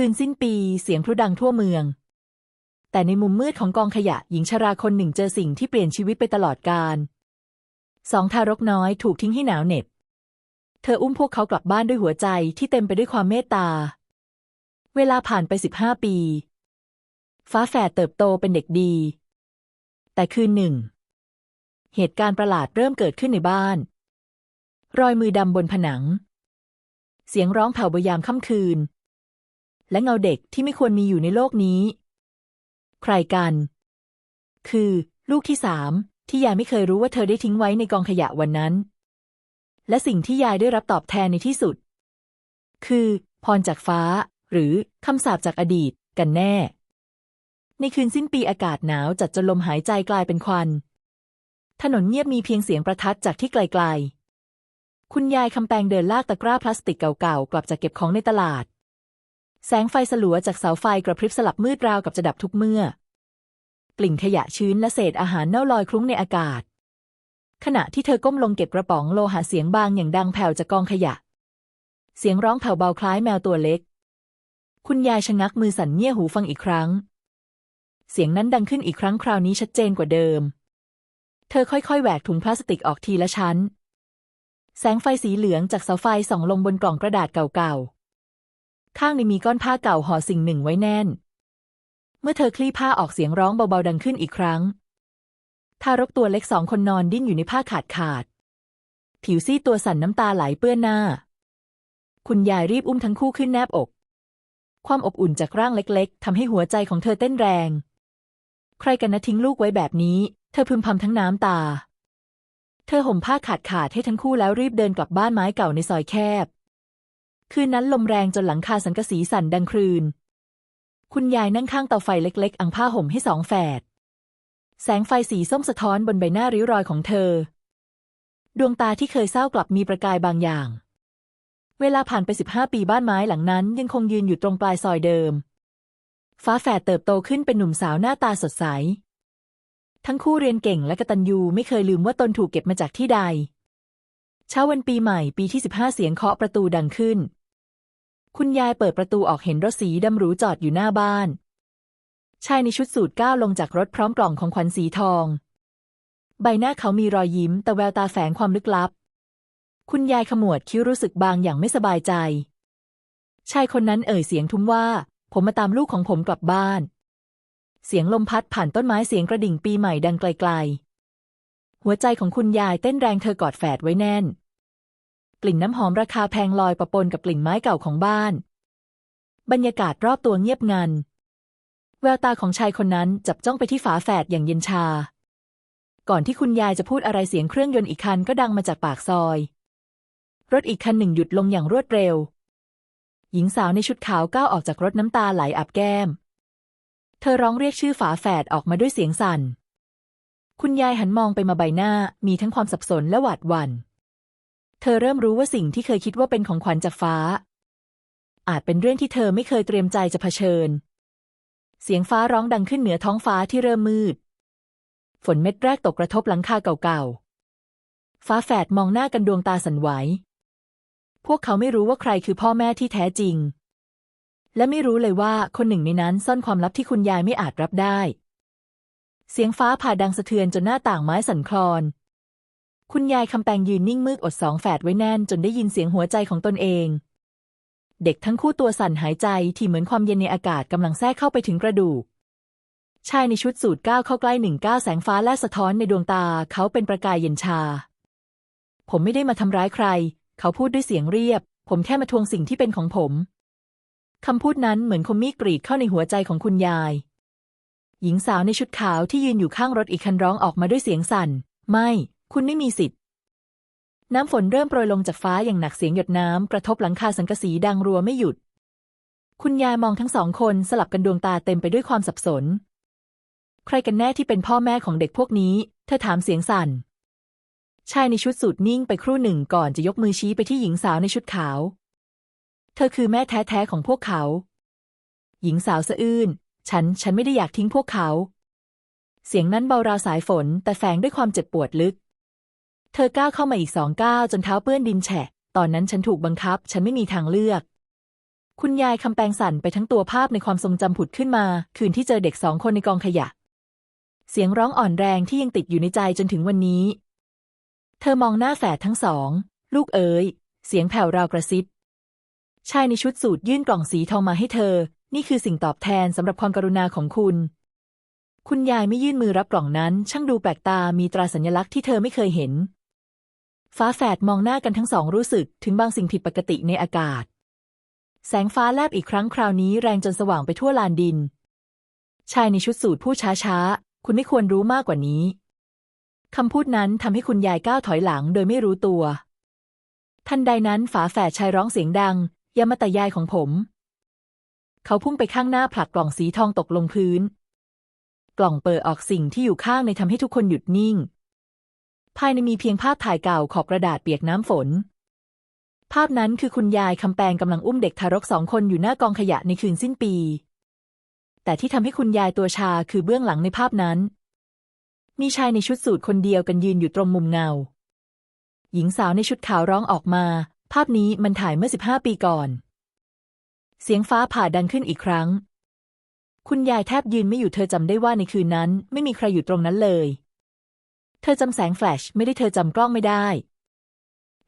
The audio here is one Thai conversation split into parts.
คืนสิ้นปีเสียงพลุดังทั่วเมือง แต่ในมุมมืดของกองขยะหญิงชราคนหนึ่งเจอสิ่งที่เปลี่ยนชีวิตไปตลอดกาลสองทารกน้อยถูกทิ้งให้หนาวเหน็บ เธออุ้มพวกเขากลับบ้านด้วยหัวใจที่เต็มไปด้วยความเมตตา เวลาผ่านไปสิบห้าปี ฟ้าแฝดเติบโตเป็นเด็กดี แต่คืนหนึ่ง เหตุการณ์ประหลาดเริ่มเกิดขึ้นในบ้าน รอยมือดำบนผนัง เสียงร้องแผ่วบยามค่ำคืน และเงาเด็กที่ไม่ควรมีอยู่ในโลกนี้ ใครกัน คือ ลูกที่สามที่ยายไม่เคยรู้ว่าเธอได้ทิ้งไว้ในกองขยะวันนั้น และสิ่งที่ยายได้รับตอบแทนในที่สุด คือ พรจากฟ้า หรือคำสาปจากอดีตกันแน่ ในคืนสิ้นปีอากาศหนาวจัดจนลมหายใจกลายเป็นควัน ถนนเงียบมีเพียงเสียงประทัดจากที่ไกลๆ คุณยายคำแปงเดินลากตะกร้าพลาสติกเก่าๆ กลับจากเก็บของในตลาด แสงไฟสลัวจากเสาไฟกระพริบสลับมืดราวกับจะดับทุกเมื่อ กลิ่นขยะชื้นและเศษอาหารเน่าลอยคลุ้งในอากาศ ขณะที่เธอก้มลงเก็บกระป๋องโลหะเสียงบางอย่างดังแผ่วจากกองขยะ เสียงร้องแผ่วเบาคล้ายแมวตัวเล็ก คุณยายชะงักมือสั่นเงี่ยหูฟังอีกครั้ง เสียงนั้นดังขึ้นอีกครั้งคราวนี้ชัดเจนกว่าเดิม เธอค่อยๆแหวกถุงพลาสติกออกทีละชั้น แสงไฟสีเหลืองจากเสาไฟส่องลงบนกล่องกระดาษเก่าๆ ข้างในมีก้อนผ้าเก่าห่อสิ่งหนึ่งไว้แน่น เมื่อเธอคลี่ผ้าออกเสียงร้องเบาๆดังขึ้นอีกครั้ง ทารกตัวเล็กสองคนนอนดิ้นอยู่ในผ้าขาดขาด ผิวซีดตัวสั่นน้ำตาไหลเปื้อนหน้า คุณยายรีบอุ้มทั้งคู่ขึ้นแนบอก ความอบอุ่นจากร่างเล็กๆทำให้หัวใจของเธอเต้นแรง ใครกันนะทิ้งลูกไว้แบบนี้ เธอพึมพำทั้งน้ำตา เธอห่มผ้าขาดขาดให้ทั้งคู่แล้วรีบเดินกลับบ้านไม้เก่าในซอยแคบ คืนนั้นลมแรงจนหลังคาสังกะสีสั่นดังครืน คุณยายนั่งข้างเตาไฟเล็ก ๆ อังผ้าห่มให้สองแฝด แสงไฟสีส้มสะท้อนบนใบหน้าริ้วรอยของเธอ ดวงตาที่เคยเศร้ากลับมีประกายบางอย่าง เวลาผ่านไปสิบห้าปีบ้านไม้หลังนั้นยังคงยืนอยู่ตรงปลายซอยเดิม ฟ้าแฝดเติบโตขึ้นเป็นหนุ่มสาวหน้าตาสดใส ทั้งคู่เรียนเก่งและกตัญญูไม่เคยลืมว่าตนถูกเก็บมาจากที่ใด เช้าวันปีใหม่ปีที่สิบห้าเสียงเคาะประตูดังขึ้น คุณยายเปิดประตูออกเห็นรถสีดำหรูจอดอยู่หน้าบ้าน ชายในชุดสูทก้าวลงจากรถพร้อมกล่องของขวัญสีทอง ใบหน้าเขามีรอยยิ้ม แต่แววตาแฝงความลึกลับ คุณยายขมวดคิ้วรู้สึกบางอย่างไม่สบายใจ ชายคนนั้นเอ่ยเสียงทุ้มว่า ผมมาตามลูกของผมกลับบ้าน เสียงลมพัดผ่านต้นไม้เสียงกระดิ่งปีใหม่ดังไกล ๆ หัวใจของคุณยายเต้นแรงเธอกอดแฝดไว้แน่น ลิ่นน้ำหอมราคาแพงลอยประปนกับกลิ่นไม้เก่าของบ้าน บรรยากาศรอบตัวเงียบงัน แววตาของชายคนนั้นจับจ้องไปที่ฝาแฝดอย่างเย็นชา ก่อนที่คุณยายจะพูดอะไรเสียงเครื่องยนต์อีกคันก็ดังมาจากปากซอย รถอีกคันหนึ่งหยุดลงอย่างรวดเร็ว หญิงสาวในชุดขาวก้าวออกจากรถน้ำตาไหลอาบแก้ม เธอร้องเรียกชื่อฝาแฝดออกมาด้วยเสียงสั่นคุณยายหันมองไปมาใบหน้ามีทั้งความสับสนและหวาดหวัน่น ธอเริ่มรู้ว่าสิ่งที่เคยคิดว่าเป็นของขวัญจากฟ้า อาจเป็นเรื่องที่เธอไม่เคยเตรียมใจจะเผชิญ เสียงฟ้าร้องดังขึ้นเหนือท้องฟ้าที่เริ่มมืด ฝนเม็ดแรกตกกระทบหลังคาเก่าๆ ฟ้าแฝดมองหน้ากันดวงตาสั่นไหว พวกเขาไม่รู้ว่าใครคือพ่อแม่ที่แท้จริง และไม่รู้เลยว่าคนหนึ่งในนั้นซ่อนความลับที่คุณยายไม่อาจรับได้ เสียงฟ้าผ่าดังสะเทือนจนหน้าต่างไม้สั่นคลอน คุณยายคำแปงยืนนิ่งมืดอดสองแฝดไว้แน่นจนได้ยินเสียงหัวใจของตนเอง เด็กทั้งคู่ตัวสั่นหายใจที่เหมือนความเย็นในอากาศกำลังแทรกเข้าไปถึงกระดูก ชายในชุดสูทก้าวเข้าใกล้หนึ่งก้าวแสงฟ้าและสะท้อนในดวงตาเขาเป็นประกายเย็นชา ผมไม่ได้มาทำร้ายใคร เขาพูดด้วยเสียงเรียบ ผมแค่มาทวงสิ่งที่เป็นของผมคำพูดนั้นเหมือนคมมีดกรีดเข้าในหัวใจของคุณยาย หญิงสาวในชุดขาวที่ยืนอยู่ข้างรถอีกคันร้องออกมาด้วยเสียงสั่น ไม่ คุณไม่มีสิทธิ์ น้ำฝนเริ่มโปรยลงจากฟ้าอย่างหนักเสียงหยดน้ำกระทบหลังคาสังกะสีดังรัวไม่หยุด คุณยายมองทั้งสองคนสลับกันดวงตาเต็มไปด้วยความสับสน ใครกันแน่ที่เป็นพ่อแม่ของเด็กพวกนี้ เธอถามเสียงสั่น ชายในชุดสูทนิ่งไปครู่หนึ่งก่อนจะยกมือชี้ไปที่หญิงสาวในชุดขาว เธอคือแม่แท้ๆของพวกเขา หญิงสาวสะอื้น ฉัน ฉันไม่ได้อยากทิ้งพวกเขา เสียงนั้นเบาราวสายฝนแต่แฝงด้วยความเจ็บปวดลึก เธอก้าวเข้ามาอีกสองก้าวจนเท้าเปื้อนดินแฉะ ตอนนั้นฉันถูกบังคับ ฉันไม่มีทางเลือก คุณยายคำแปลงสั่นไปทั้งตัวภาพในความทรงจำผุดขึ้นมา คืนที่เจอเด็กสองคนในกองขยะ เสียงร้องอ่อนแรงที่ยังติดอยู่ในใจจนถึงวันนี้ เธอมองหน้าแฝดทั้งสอง ลูกเอ๋ย เสียงแผ่วราวกระซิบ ชายในชุดสูทยื่นกล่องสีทองมาให้เธอ นี่คือสิ่งตอบแทนสำหรับความกรุณาของคุณคุณยายไม่ยื่นมือรับกล่องนั้น ช่างดูแปลกตา มีตราสัญลักษณ์ที่เธอไม่เคยเห็น ฟ้าแฝดมองหน้ากันทั้งสองรู้สึกถึงบางสิ่งผิดปกติในอากาศ แสงฟ้าแลบอีกครั้งคราวนี้แรงจนสว่างไปทั่วลานดิน ชายในชุดสูทพูดช้าๆคุณไม่ควรรู้มากกว่านี้ คำพูดนั้นทำให้คุณยายก้าวถอยหลังโดยไม่รู้ตัว ทันใดนั้นฝาแฝดชายร้องเสียงดัง ยามาต่ยายของผม เขาพุ่งไปข้างหน้าผลักกล่องสีทองตกลงพื้น กล่องเปิดออกสิ่งที่อยู่ข้างในทำให้ทุกคนหยุดนิ่ง ภายในมีเพียงภาพถ่ายเก่าขอบกระดาษเปียกน้ำฝน ภาพนั้นคือคุณยายคำแปลงกำลังอุ้มเด็กทารกสองคนอยู่หน้ากองขยะในคืนสิ้นปี แต่ที่ทำให้คุณยายตัวชาคือเบื้องหลังในภาพนั้น มีชายในชุดสูทคนเดียวกันยืนอยู่ตรงมุมเงา หญิงสาวในชุดขาวร้องออกมา ภาพนี้มันถ่ายเมื่อสิบห้าปีก่อน เสียงฟ้าผ่าดังขึ้นอีกครั้ง คุณยายแทบยืนไม่อยู่เธอจำได้ว่าในคืนนั้น ไม่มีใครอยู่ตรงนั้นเลย เธอจำแสงแฟลชไม่ได้เธอจำกล้องไม่ได้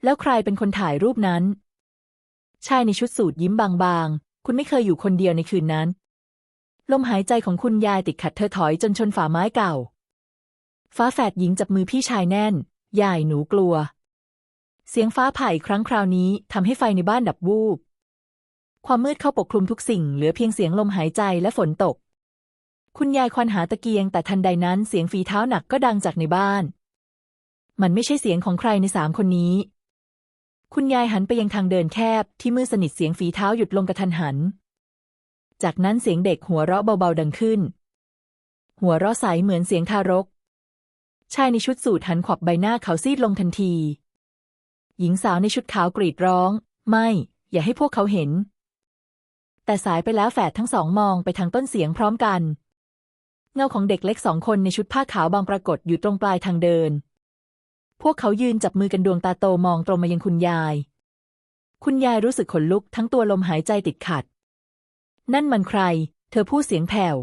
แล้วใครเป็นคนถ่ายรูปนั้น ชายในชุดสูทยิ้มบางๆ คุณไม่เคยอยู่คนเดียวในคืนนั้น ลมหายใจของคุณยายติดขัดเธอถอยจนชนฝาไม้เก่า ฟ้าแฝดหญิงจับมือพี่ชายแน่น ยายหนูกลัว เสียงฟ้าผ่าอีกครั้งคราวนี้ทำให้ไฟในบ้านดับวูบ ความมืดเข้าปกคลุมทุกสิ่ง เหลือเพียงเสียงลมหายใจและฝนตก คุณยายควานหาตะเกียง แต่ทันใดนั้นเสียงฝีเท้าหนักก็ดังจากในบ้าน มันไม่ใช่เสียงของใครในสามคนนี้ คุณยายหันไปยังทางเดินแคบที่มืดสนิทเสียงฝีเท้าหยุดลงกระทันหัน จากนั้นเสียงเด็กหัวเราะเบาๆดังขึ้น หัวเราะใสเหมือนเสียงทารก ชายในชุดสูทหันขวับใบหน้าเขาซีดลงทันที หญิงสาวในชุดขาวกรีดร้อง ไม่ อย่าให้พวกเขาเห็น แต่สายไปแล้วแฝดทั้งสองมองไปทางต้นเสียงพร้อมกัน เงาของเด็กเล็กสองคนในชุดผ้าขาวบางปรากฏอยู่ตรงปลายทางเดิน พวกเขายืนจับมือกันดวงตาโตมองตรงมายังคุณยาย คุณยายรู้สึกขนลุกทั้งตัวลมหายใจติดขัด นั่นมันใคร เธอพูดเสียงแผ่ว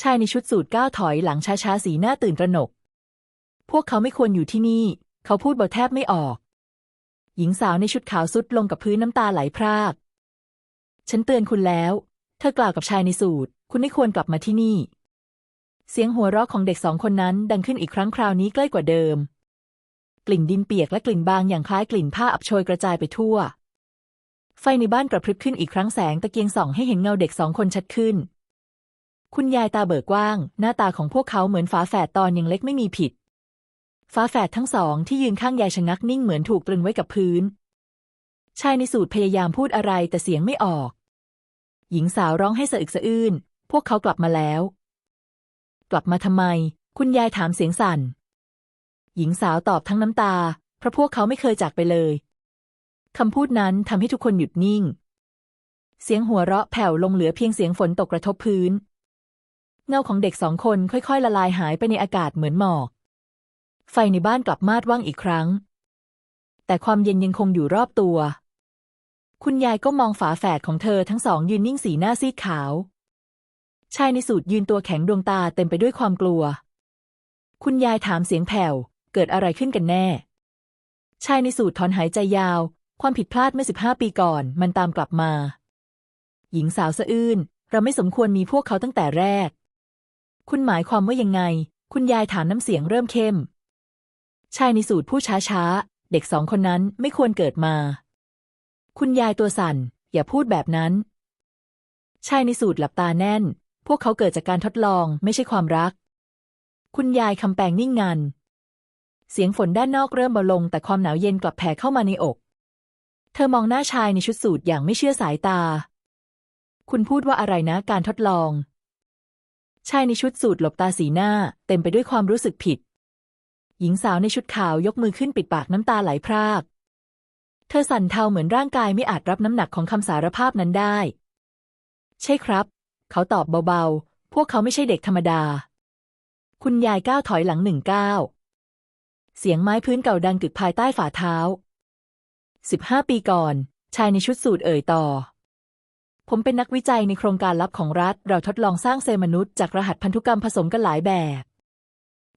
ชายในชุดสูทก้าวถอยหลังช้าๆสีหน้าตื่นตระหนก พวกเขาไม่ควรอยู่ที่นี่ เขาพูดเบาแทบไม่ออก หญิงสาวในชุดขาวสุดลงกับพื้นน้ำตาไหลพราก ฉันเตือนคุณแล้ว เธอกล่าวกับชายในสูท คุณไม่ควรกลับมาที่นี่ เสียงหัวเราะของเด็กสองคนนั้นดังขึ้นอีกครั้งคราวนี้ใกล้กว่าเดิม กลิ่นดินเปียกและกลิ่นบางอย่างคล้ายกลิ่นผ้าอับโชยกระจายไปทั่ว ไฟในบ้านกระพริบขึ้นอีกครั้งแสงตะเกียงส่องให้เห็นเงาเด็กสองคนชัดขึ้น คุณยายตาเบิกกว้าง หน้าตาของพวกเขาเหมือนฝาแฝดตอนยังเล็กไม่มีผิดฝาแฝดทั้งสองที่ยืนข้างยายชะงักนิ่งเหมือนถูกตรึงไว้กับพื้น ชายในสูตรพยายามพูดอะไรแต่เสียงไม่ออก หญิงสาวร้องให้สะอึกสะอื้น พวกเขากลับมาแล้ว กลับมาทำไม คุณยายถามเสียงสั่น หญิงสาวตอบทั้งน้ำตา เพราะพวกเขาไม่เคยจากไปเลยคำพูดนั้นทำให้ทุกคนหยุดนิ่ง เสียงหัวเราะแผ่วลงเหลือเพียงเสียงฝนตกกระทบพื้น เงาของเด็กสองคนค่อยๆ ละลายหายไปในอากาศเหมือนหมอก ไฟในบ้านกลับมาดว่างอีกครั้ง แต่ความเย็นยังคงอยู่รอบตัว คุณยายก็มองฝาแฝดของเธอทั้งสองยืนนิ่งสีหน้าซีดขาว ชายในสูตรยืนตัวแข็งดวงตาเต็มไปด้วยความกลัว คุณยายถามเสียงแผ่ว เกิดอะไรขึ้นกันแน่ ชายในสูตรถอนหายใจยาว ความผิดพลาดเมื่อสิบห้าปีก่อน มันตามกลับมา หญิงสาวสะอื้น เราไม่สมควรมีพวกเขาตั้งแต่แรก คุณหมายความว่ายังไง คุณยายถามน้ำเสียงเริ่มเข้ม ชายในสูตรพูดช้าๆ เด็กสองคนนั้นไม่ควรเกิดมา คุณยายตัวสั่น อย่าพูดแบบนั้นชายในสูตรหลับตาแน่น พวกเขาเกิดจากการทดลองไม่ใช่ความรัก คุณยายคำแปลงนิ่งงัน เสียงฝนด้านนอกเริ่มเบาลง แต่ความหนาวเย็นกลับแผ่เข้ามาในอก เธอมองหน้าชายในชุดสูทอย่างไม่เชื่อสายตา คุณพูดว่าอะไรนะการทดลอง ชายในชุดสูทหลบตาสีหน้า เต็มไปด้วยความรู้สึกผิด หญิงสาวในชุดขาวยกมือขึ้นปิดปากน้ำตาไหลพราก เธอสั่นเทาเหมือนร่างกายไม่อาจรับน้ำหนักของคำสารภาพนั้นได้ ใช่ครับ เขาตอบเบาๆ พวกเขาไม่ใช่เด็กธรรมดา คุณยายก้าวถอยหลังหนึ่งก้าวเสียงไม้พื้นเก่าดังกึกภายใต้ฝ่าเท้า สิบห้าปีก่อน ชายในชุดสูทเอ่ยต่อ ผมเป็นนักวิจัยในโครงการลับของรัฐ เราทดลองสร้างเซลล์มนุษย์จากรหัสพันธุกรรมผสมกันหลายแบบ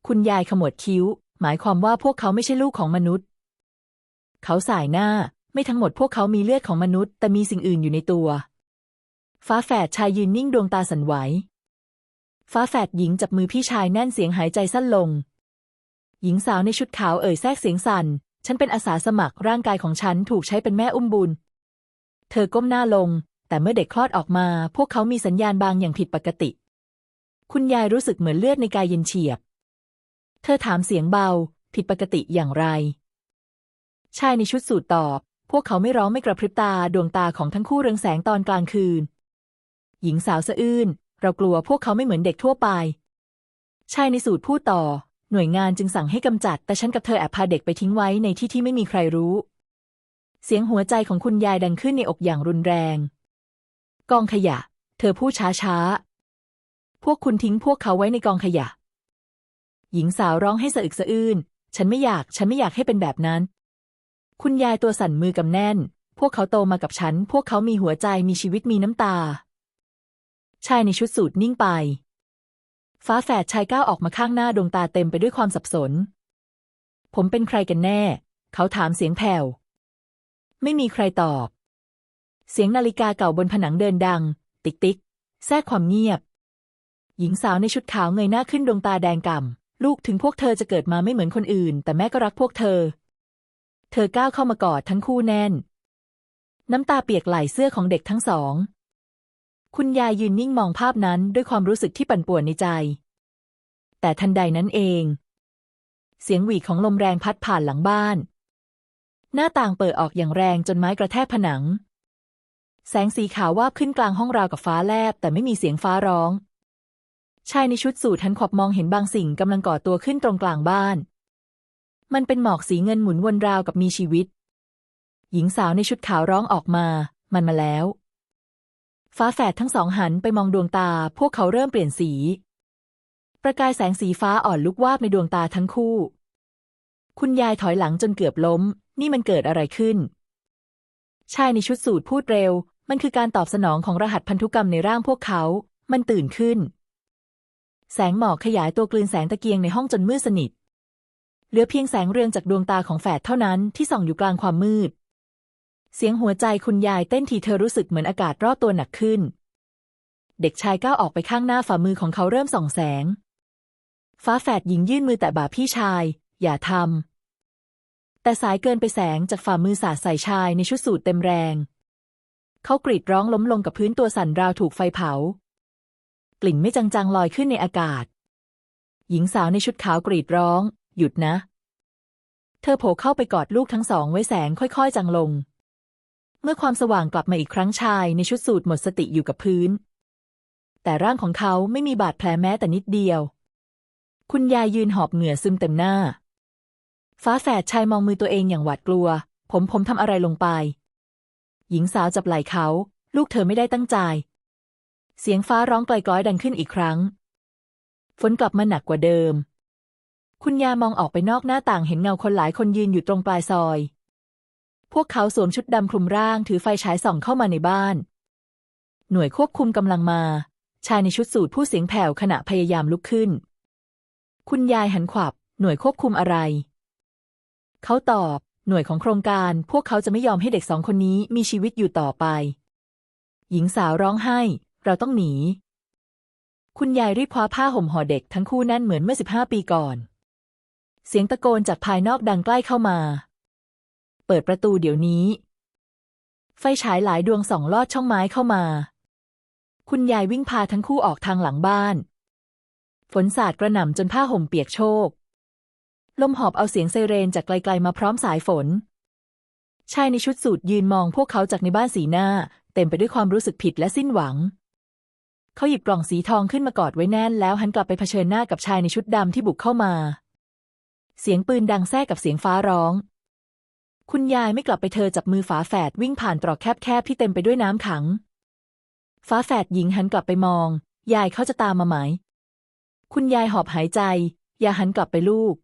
คุณยายขมวดคิ้ว หมายความว่าพวกเขาไม่ใช่ลูกของมนุษย์ เขาสายหน้า ไม่ทั้งหมดพวกเขามีเลือดของมนุษย์ แต่มีสิ่งอื่นอยู่ในตัว ฟ้าแฝดชายยืนนิ่งดวงตาสันไหว ฟ้าแฝดหญิงจับมือพี่ชายแน่นเสียงหายใจสั้นลง หญิงสาวในชุดขาวเอ่ยแทรกเสียงสั่น ฉันเป็นอาสาสมัครร่างกายของฉันถูกใช้เป็นแม่อุ้มบุญ เธอก้มหน้าลง แต่เมื่อเด็กคลอดออกมา พวกเขามีสัญญาณบางอย่างผิดปกติ คุณยายรู้สึกเหมือนเลือดในกายเย็นเฉียบ เธอถามเสียงเบา ผิดปกติอย่างไร ชายในชุดสูทตอบ พวกเขาไม่ร้องไม่กระพริบตาดวงตาของทั้งคู่เรืองแสงตอนกลางคืน หญิงสาวสะอื้น เรากลัวพวกเขาไม่เหมือนเด็กทั่วไป ชายในสูตรพูดต่อ หน่วยงานจึงสั่งให้กำจัด แต่ฉันกับเธอแอบพาเด็กไปทิ้งไว้ในที่ที่ไม่มีใครรู้ เสียงหัวใจของคุณยายดังขึ้นในอกอย่างรุนแรง กองขยะ เธอพูดช้าๆ พวกคุณทิ้งพวกเขาไว้ในกองขยะ หญิงสาวร้องให้สะอึกสะอื้น ฉันไม่อยาก ฉันไม่อยากให้เป็นแบบนั้น คุณยายตัวสั่นมือกำแน่น พวกเขาโตมากับฉัน พวกเขามีหัวใจ มีชีวิต มีน้ำตา ชายในชุดสูทนิ่งไป ฟ้าแฝดชายก้าวออกมาข้างหน้าดวงตาเต็มไปด้วยความสับสน ผมเป็นใครกันแน่ เขาถามเสียงแผ่ว ไม่มีใครตอบ เสียงนาฬิกาเก่าบนผนังเดินดัง ติ๊กติ๊กแทรกความเงียบ หญิงสาวในชุดขาวเงยหน้าขึ้นดวงตาแดงก่ำลูกถึงพวกเธอจะเกิดมาไม่เหมือนคนอื่น แต่แม่ก็รักพวกเธอ เธอก้าวเข้ามากอดทั้งคู่แน่น น้ำตาเปียกไหลเสื้อของเด็กทั้งสอง คุณยายยืนนิ่งมองภาพนั้นด้วยความรู้สึกที่ปั่นป่วนในใจ แต่ทันใดนั้นเอง เสียงหวีดของลมแรงพัดผ่านหลังบ้าน หน้าต่างเปิดออกอย่างแรงจนไม้กระแทกผนัง แสงสีขาววาบขึ้นกลางห้องราวกับฟ้าแลบ แต่ไม่มีเสียงฟ้าร้อง ชายในชุดสูททันขอบมองเห็นบางสิ่งกำลังก่อตัวขึ้นตรงกลางบ้าน มันเป็นหมอกสีเงินหมุนวนราวกับมีชีวิต หญิงสาวในชุดขาวร้องออกมา มันมาแล้ว ฟ้าแฝดทั้งสองหันไปมองดวงตา พวกเขาเริ่มเปลี่ยนสี ประกายแสงสีฟ้าอ่อนลุกวาบในดวงตาทั้งคู่ คุณยายถอยหลังจนเกือบล้ม นี่มันเกิดอะไรขึ้น ชายในชุดสูทพูดเร็ว มันคือการตอบสนองของรหัสพันธุกรรมในร่างพวกเขา มันตื่นขึ้น แสงหมอกขยายตัวกลืนแสงตะเกียงในห้องจนมืดสนิท เหลือเพียงแสงเรืองจากดวงตาของแฝดเท่านั้นที่ส่องอยู่กลางความมืด เสียงหัวใจคุณยายเต้นทีเธอรู้สึกเหมือนอากาศรอบตัวหนักขึ้น เด็กชายก้าวออกไปข้างหน้าฝ่ามือของเขาเริ่มส่องแสง ฟ้าแฝดหญิงยื่นมือแตะบ่าพี่ชาย อย่าทำ แต่สายเกินไปแสงจากฝ่ามือสาดใส่ชายในชุดสูทเต็มแรง เขากรีดร้องล้มลงกับพื้นตัวสั่นราวถูกไฟเผา กลิ่นไม่จางๆลอยขึ้นในอากาศ หญิงสาวในชุดขาวกรีดร้อง หยุดนะ เธอโผล่เข้าไปกอดลูกทั้งสองไว้แสงค่อยๆจางลง เมื่อความสว่างกลับมาอีกครั้งชายในชุดสูทหมดสติอยู่กับพื้น แต่ร่างของเขาไม่มีบาดแผลแม้แต่นิดเดียว คุณยายยืนหอบเหงื่อซึมเต็มหน้า ฟ้าแฝดชายมองมือตัวเองอย่างหวาดกลัว ผมผมทำอะไรลงไป หญิงสาวจับไหล่เขา ลูกเธอไม่ได้ตั้งใจ เสียงฟ้าร้องไกลก้อยดังขึ้นอีกครั้ง ฝนกลับมาหนักกว่าเดิม คุณยามองออกไปนอกหน้าต่างเห็นเงาคนหลายคนยืนอยู่ตรงปลายซอย พวกเขาสวมชุดดำคลุมร่างถือไฟฉายส่องเข้ามาในบ้าน หน่วยควบคุมกำลังมา ชายในชุดสูทผู้เสียงแผ่วขณะพยายามลุกขึ้น คุณยายหันขวับ หน่วยควบคุมอะไร เขาตอบ หน่วยของโครงการ พวกเขาจะไม่ยอมให้เด็กสองคนนี้มีชีวิตอยู่ต่อไป หญิงสาวร้องไห้ เราต้องหนี คุณยายรีบคว้าผ้าห่มห่อเด็กทั้งคู่แน่นเหมือนเมื่อสิบห้าปีก่อน เสียงตะโกนจากภายนอกดังใกล้เข้ามา เปิดประตูเดี๋ยวนี้ ไฟฉายหลายดวงส่องลอดช่องไม้เข้ามา คุณยายวิ่งพาทั้งคู่ออกทางหลังบ้าน ฝนสาดกระหน่ำจนผ้าห่มเปียกโชก ลมหอบเอาเสียงไซเรนจากไกลๆมาพร้อมสายฝน ชายในชุดสูทยืนมองพวกเขาจากในบ้านสีหน้า เต็มไปด้วยความรู้สึกผิดและสิ้นหวังเขาหยิบกล่องสีทองขึ้นมากอดไว้แน่นแล้วหันกลับไปเผชิญหน้ากับชายในชุดดำที่บุกเข้ามา เสียงปืนดังแทรกกับเสียงฟ้าร้อง คุณยายไม่กลับไปเธอจับมือฝาแฝดวิ่งผ่านตรอกแคบๆที่เต็มไปด้วยน้ำขังฟ้าแฝดหญิงหันกลับไปมอง ยายเขาจะตามมาไหม คุณยายหอบหายใจ อย่าหันกลับไปลูก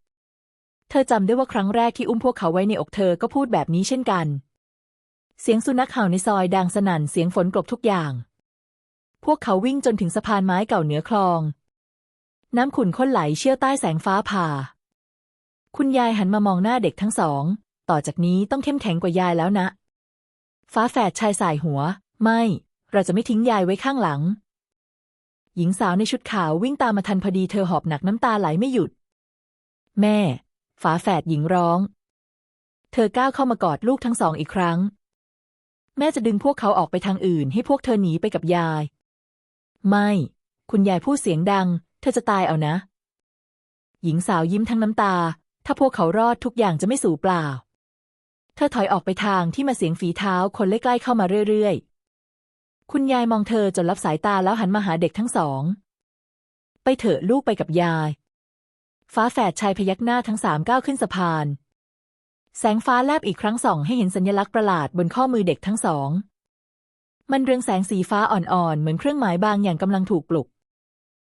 เธอจำได้ว่าครั้งแรกที่อุ้มพวกเขาไว้ในอกเธอก็พูดแบบนี้เช่นกัน เสียงสุนัขเห่าในซอยดังสนั่นเสียงฝนกลบทุกอย่าง พวกเขาวิ่งจนถึงสะพานไม้เก่าเหนือคลอง น้ำขุ่นข้นไหลเชี่ยวใต้แสงฟ้าผ่า คุณยายหันมามองหน้าเด็กทั้งสอง ต่อจากนี้ต้องเข้มแข็งกว่ายายแล้วนะ ฟ้าแฝดชายสายหัว ไม่ เราจะไม่ทิ้งยายไว้ข้างหลัง หญิงสาวในชุดขาววิ่งตามมาทันพอดีเธอหอบหนักน้ำตาไหลไม่หยุด แม่ ฝาแฝดหญิงร้อง เธอก้าวเข้ามากอดลูกทั้งสองอีกครั้ง แม่จะดึงพวกเขาออกไปทางอื่น ให้พวกเธอหนีไปกับยาย ไม่ คุณยายพูดเสียงดัง เธอจะตายเอานะ หญิงสาวยิ้มทั้งน้ำตา ถ้าพวกเขารอดทุกอย่างจะไม่สูญเปล่า เธอถอยออกไปทางที่มาเสียงฝีเท้าคนใกล้ๆเข้ามาเรื่อยๆ คุณยายมองเธอจนรับสายตาแล้วหันมาหาเด็กทั้งสอง ไปเถอะลูกไปกับยาย ฟ้าแฝดชายพยักหน้าทั้งสามก้าวขึ้นสะพาน แสงฟ้าแลบอีกครั้งส่องให้เห็นสัญลักษณ์ประหลาดบนข้อมือเด็กทั้งสอง มันเรืองแสงสีฟ้าอ่อนๆ เหมือนเครื่องหมายบางอย่างกำลังถูกปลุก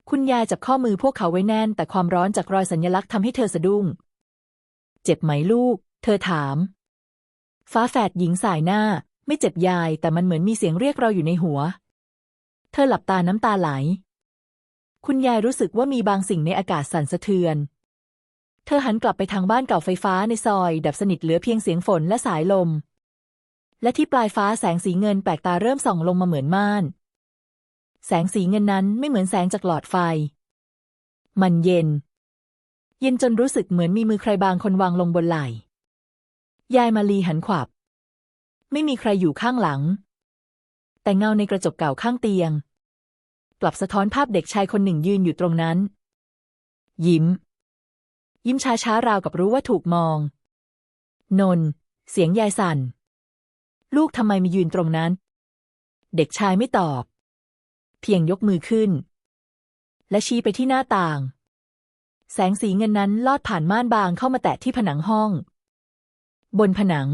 คุณยายจับข้อมือพวกเขาไว้แน่น แต่ความร้อนจากรอยสัญลักษณ์ทำให้เธอสะดุ้ง เจ็บไหมลูก เธอถาม ฟ้าแฝดหญิงสายหน้า ไม่เจ็บยาย แต่มันเหมือนมีเสียงเรียกเราอยู่ในหัว เธอหลับตาน้ำตาไหล คุณยายรู้สึกว่ามีบางสิ่งในอากาศสั่นสะเทือน เธอหันกลับไปทางบ้านเก่าไฟฟ้าในซอย ดับสนิทเหลือเพียงเสียงฝนและสายลม และที่ปลายฟ้าแสงสีเงินแปลกตาเริ่มส่องลงมาเหมือนม่าน แสงสีเงินนั้นไม่เหมือนแสงจากหลอดไฟ มันเย็น เย็นจนรู้สึกเหมือนมีมือใครบางคนวางลงบนไหล่ ยายมาลีหันขวับ ไม่มีใครอยู่ข้างหลัง แต่เงาในกระจกเก่าข้างเตียง กลับสะท้อนภาพเด็กชายคนหนึ่งยืนอยู่ตรงนั้น ยิ้ม ยิ้มช้าๆราวกับรู้ว่าถูกมอง นน เสียงยายสั่น ลูกทำไมมายืนตรงนั้น เด็กชายไม่ตอบ เพียงยกมือขึ้น และชี้ไปที่หน้าต่าง แสงสีเงินนั้นลอดผ่านม่านบางเข้ามาแตะที่ผนังห้อง บนผนัง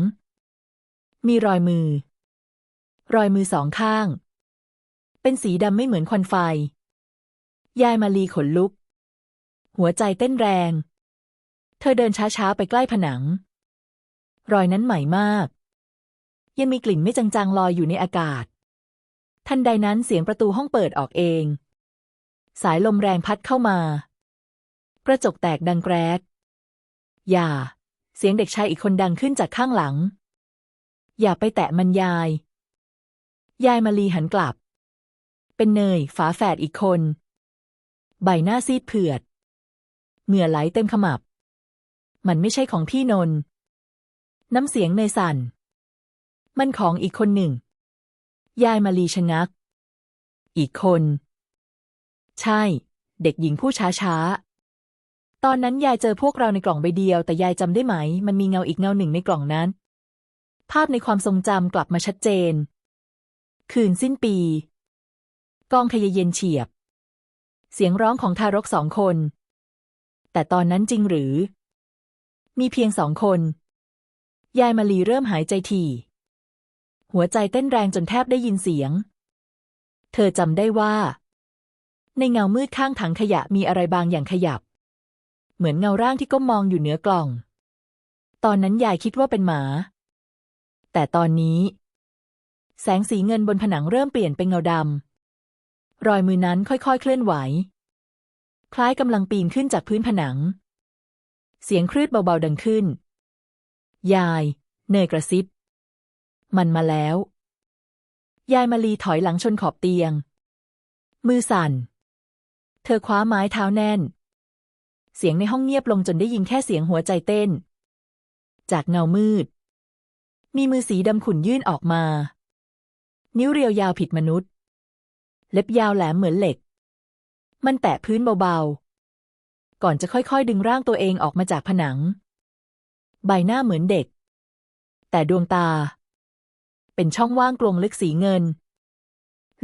มีรอยมือ รอยมือสองข้าง เป็นสีดำไม่เหมือนควันไฟ ยายมาลีขนลุก หัวใจเต้นแรง เธอเดินช้าๆ ไปใกล้ผนัง รอยนั้นใหม่มาก ยังมีกลิ่นไม่จางๆ ลอยอยู่ในอากาศ ทันใดนั้นเสียงประตูห้องเปิดออกเอง สายลมแรงพัดเข้ามา กระจกแตกดังแกรกอย่า เสียงเด็กชายอีกคนดังขึ้นจากข้างหลัง อย่าไปแตะมันยาย ยายมาลีหันกลับ เป็นเนยฝาแฝดอีกคน ใบหน้าซีดเผือด เหงื่อไหลเต็มขมับ มันไม่ใช่ของพี่นน น้ำเสียงเนยสั่น มันของอีกคนหนึ่ง ยายมาลีชะงัก อีกคน ใช่ เด็กหญิงผู้ช้าช้า ตอนนั้นยายเจอพวกเราในกล่องใบเดียว แต่ยายจำได้ไหม มันมีเงาอีกเงาหนึ่งในกล่องนั้น ภาพในความทรงจำกลับมาชัดเจน คืนสิ้นปี กองขยะเย็นเฉียบ เสียงร้องของทารกสองคน แต่ตอนนั้นจริงหรือ มีเพียงสองคน ยายมาลีเริ่มหายใจถี่หัวใจเต้นแรงจนแทบได้ยินเสียง เธอจำได้ว่า ในเงามืดข้างถังขยะมีอะไรบางอย่างขยับ เหมือนเงาร่างที่ก้มมองอยู่เหนือกล่อง ตอนนั้นยายคิดว่าเป็นหมา แต่ตอนนี้ แสงสีเงินบนผนังเริ่มเปลี่ยนเป็นเงาดำรอยมือนั้นค่อยๆเคลื่อนไหว คล้ายกำลังปีนขึ้นจากพื้นผนัง เสียงคลืดเบาๆดังขึ้น ยาย เนยกระซิบ มันมาแล้ว ยายมาลีถอยหลังชนขอบเตียง มือสั่น เธอคว้าไม้เท้าแน่น เสียงในห้องเงียบลงจนได้ยินแค่เสียงหัวใจเต้น จากเงามืด มีมือสีดำขุ่นยื่นออกมา นิ้วเรียวยาวผิดมนุษย์ เล็บยาวแหลมเหมือนเหล็ก มันแตะพื้นเบาๆ ก่อนจะค่อยๆ ดึงร่างตัวเองออกมาจากผนัง ใบหน้าเหมือนเด็ก แต่ดวงตา เป็นช่องว่างกลวงลึกสีเงิน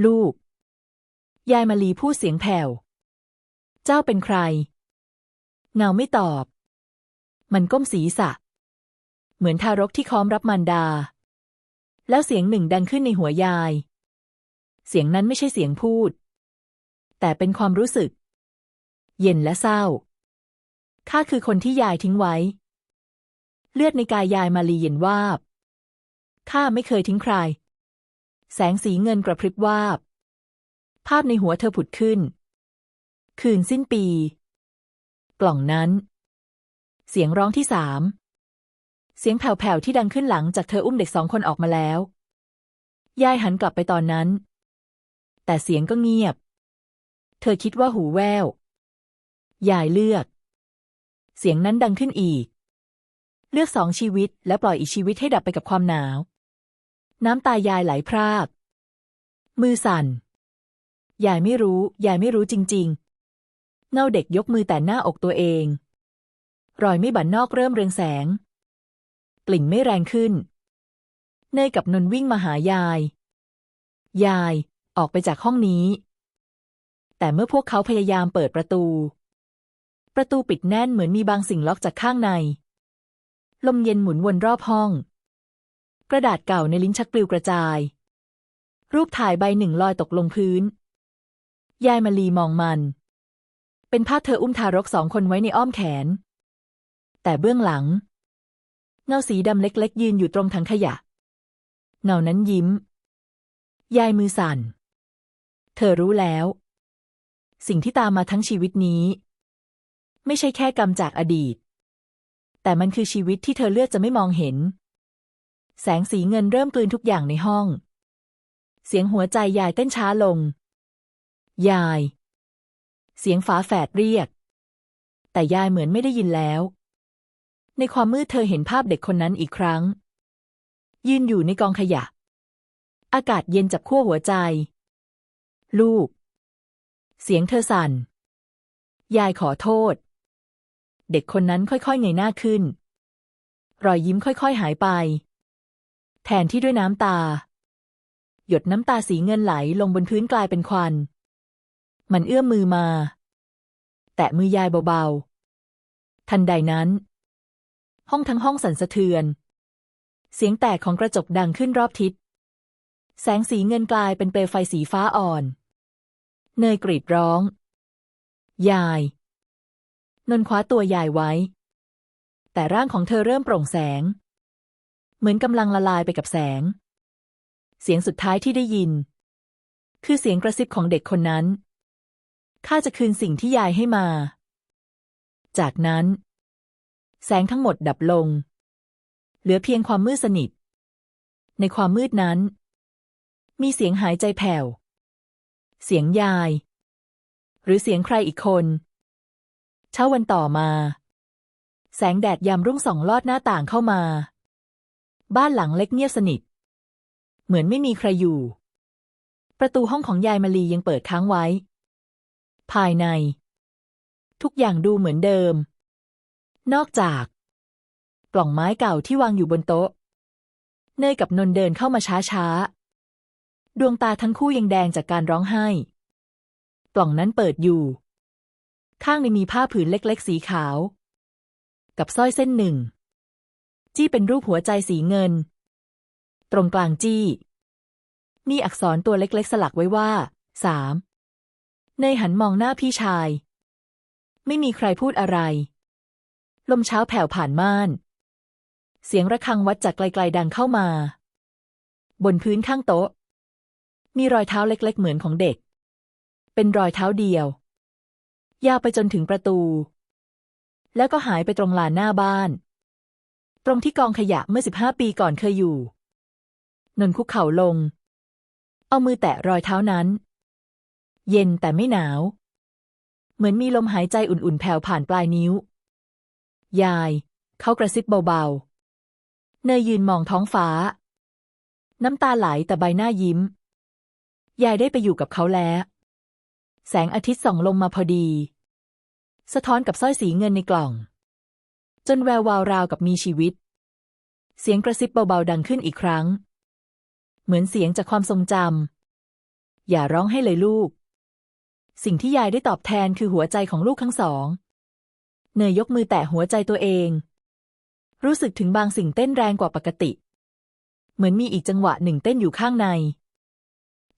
ลูก ยายมาลีพูดเสียงแผ่ว เจ้าเป็นใคร เงาไม่ตอบ มันก้มศีรษะ เหมือนทารกที่ค้อมรับมารดา แล้วเสียงหนึ่งดังขึ้นในหัวยาย เสียงนั้นไม่ใช่เสียงพูด แต่เป็นความรู้สึก เย็นและเศร้า ข้าคือคนที่ยายทิ้งไว้ เลือดในกายยายมาลีเย็นวาบ ข้าไม่เคยทิ้งใคร แสงสีเงินกระพริบวาบ ภาพในหัวเธอผุดขึ้น คืนสิ้นปี กล่องนั้น เสียงร้องที่สามเสียงแผ่วๆที่ดังขึ้นหลังจากเธออุ้มเด็กสองคนออกมาแล้ว ยายหันกลับไปตอนนั้น แต่เสียงก็เงียบ เธอคิดว่าหูแว่วยายเลือก เสียงนั้นดังขึ้นอีก เลือกสองชีวิตและปล่อยอีกชีวิตให้ดับไปกับความหนาว น้ำตายายไหลพราก มือสั่น ยายไม่รู้ ยายไม่รู้จริงๆ เงาเด็กยกมือแต่หน้าอกตัวเอง รอยไม่บันนอกเริ่มเรืองแสง กลิ่นไม่แรงขึ้น เนยกับนนวิ่งมาหายาย ยายออกไปจากห้องนี้ แต่เมื่อพวกเขาพยายามเปิดประตู ประตูปิดแน่นเหมือนมีบางสิ่งล็อกจากข้างใน ลมเย็นหมุนวนรอบห้อง กระดาษเก่าในลิ้นชักปลิวกระจาย รูปถ่ายใบหนึ่งลอยตกลงพื้น ยายมาลีมองมัน เป็นภาพเธออุ้มทารกสองคนไว้ในอ้อมแขน แต่เบื้องหลัง เงาสีดำเล็กๆ ยืนอยู่ตรงถังขยะ เงานั้นยิ้ม ยายมือสั่น เธอรู้แล้ว สิ่งที่ตามมาทั้งชีวิตนี้ ไม่ใช่แค่กรรมจากอดีต แต่มันคือชีวิตที่เธอเลือกจะไม่มองเห็น แสงสีเงินเริ่มกลืนทุกอย่างในห้อง เสียงหัวใจยายเต้นช้าลง ยาย เสียงฝาแฝดเรียก แต่ยายเหมือนไม่ได้ยินแล้ว ในความมืดเธอเห็นภาพเด็กคนนั้นอีกครั้ง ยืนอยู่ในกองขยะ อากาศเย็นจับขั้วหัวใจ ลูก เสียงเธอสั่น ยายขอโทษ เด็กคนนั้นค่อยๆเงยหน้าขึ้น รอยยิ้มค่อยๆหายไป แทนที่ด้วยน้ำตา หยดน้ำตาสีเงินไหลลงบนพื้นกลายเป็นควัน มันเอื้อมมือมา แตะมือยายเบาๆ ทันใดนั้น ห้องทั้งห้องสั่นสะเทือน เสียงแตกของกระจกดังขึ้นรอบทิศ แสงสีเงินกลายเป็นเปลวไฟสีฟ้าอ่อน เนยกรีดร้อง ยาย นนคว้าตัวยายไว้ แต่ร่างของเธอเริ่มโปร่งแสง เหมือนกำลังละลายไปกับแสง เสียงสุดท้ายที่ได้ยิน คือเสียงกระซิบของเด็กคนนั้น ข้าจะคืนสิ่งที่ยายให้มา จากนั้น แสงทั้งหมดดับลง เหลือเพียงความมืดสนิท ในความมืดนั้น มีเสียงหายใจแผ่ว เสียงยาย หรือเสียงใครอีกคน เช้าวันต่อมา แสงแดดยามรุ่งส่องลอดหน้าต่างเข้ามา บ้านหลังเล็กเงียบสนิท เหมือนไม่มีใครอยู่ ประตูห้องของยายมาลียังเปิดค้างไว้ ภายใน ทุกอย่างดูเหมือนเดิม นอกจาก กล่องไม้เก่าที่วางอยู่บนโต๊ะ เนยกับนนเดินเข้ามาช้าๆ ดวงตาทั้งคู่ยังแดงจากการร้องไห้ กล่องนั้นเปิดอยู่ ข้างในมีผ้าผืนเล็กๆ สีขาว กับสร้อยเส้นหนึ่ง จี้เป็นรูปหัวใจสีเงิน ตรงกลางจี้ มีอักษรตัวเล็กๆ สลักไว้ว่าสาม เนยหันมองหน้าพี่ชาย ไม่มีใครพูดอะไร ลมเช้าแผ่วผ่านม่าน เสียงระฆังวัดจากไกลๆดังเข้ามา บนพื้นข้างโต๊ะ มีรอยเท้าเล็กๆเหมือนของเด็ก เป็นรอยเท้าเดียว ยาวไปจนถึงประตู แล้วก็หายไปตรงลานหน้าบ้าน ตรงที่กองขยะเมื่อสิบห้าปีก่อนเคยอยู่ นนคุกเข่าลง เอามือแตะรอยเท้านั้น เย็นแต่ไม่หนาว เหมือนมีลมหายใจอุ่นๆแผ่วผ่านปลายนิ้ว ยาย เขากระซิบเบาๆ เนยยืนมองท้องฟ้า น้ำตาไหลแต่ใบหน้ายิ้ม ยายได้ไปอยู่กับเขาแล้ว แสงอาทิตย์ส่องลงมาพอดี สะท้อนกับสร้อยสีเงินในกล่อง จนแวววาวราวกับมีชีวิต เสียงกระซิบเบาๆดังขึ้นอีกครั้ง เหมือนเสียงจากความทรงจำอย่าร้องให้เลยลูก สิ่งที่ยายได้ตอบแทนคือหัวใจของลูกทั้งสอง เนยยกมือแตะหัวใจตัวเอง รู้สึกถึงบางสิ่งเต้นแรงกว่าปกติ เหมือนมีอีกจังหวะหนึ่งเต้นอยู่ข้างใน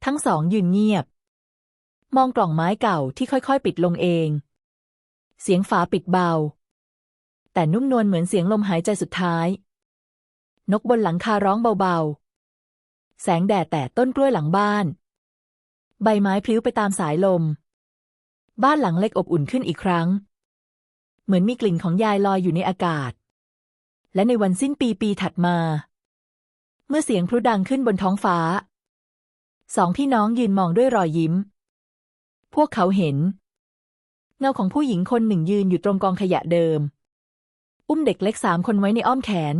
ทั้งสองยืนเงียบ มองกล่องไม้เก่าที่ค่อยๆ ปิดลงเอง เสียงฝาปิดเบา แต่นุ่มนวลเหมือนเสียงลมหายใจสุดท้าย นกบนหลังคาร้องเบาๆ แสงแดดแตะต้นกล้วยหลังบ้านใบไม้พลิ้วไปตามสายลม บ้านหลังเล็กอบอุ่นขึ้นอีกครั้ง เหมือนมีกลิ่นของยายลอยอยู่ในอากาศ และในวันสิ้นปีปีถัดมา เมื่อเสียงพลุดังขึ้นบนท้องฟ้า สองพี่น้องยืนมองด้วยรอยยิ้ม พวกเขาเห็น เงาของผู้หญิงคนหนึ่งยืนอยู่ตรงกองขยะเดิม อุ้มเด็กเล็กสามคนไว้ในอ้อมแขน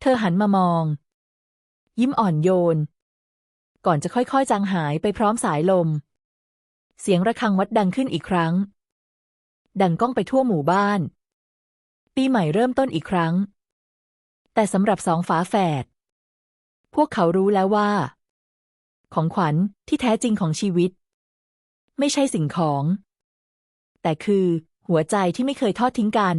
เธอหันมามอง ยิ้มอ่อนโยน ก่อนจะค่อยๆจางหายไปพร้อมสายลม เสียงระฆังวัดดังขึ้นอีกครั้ง ดังก้องไปทั่วหมู่บ้าน ปีใหม่เริ่มต้นอีกครั้ง แต่สำหรับสองฝาแฝด พวกเขารู้แล้วว่า ของขวัญที่แท้จริงของชีวิต ไม่ใช่สิ่งของ แต่คือหัวใจที่ไม่เคยทอดทิ้งกัน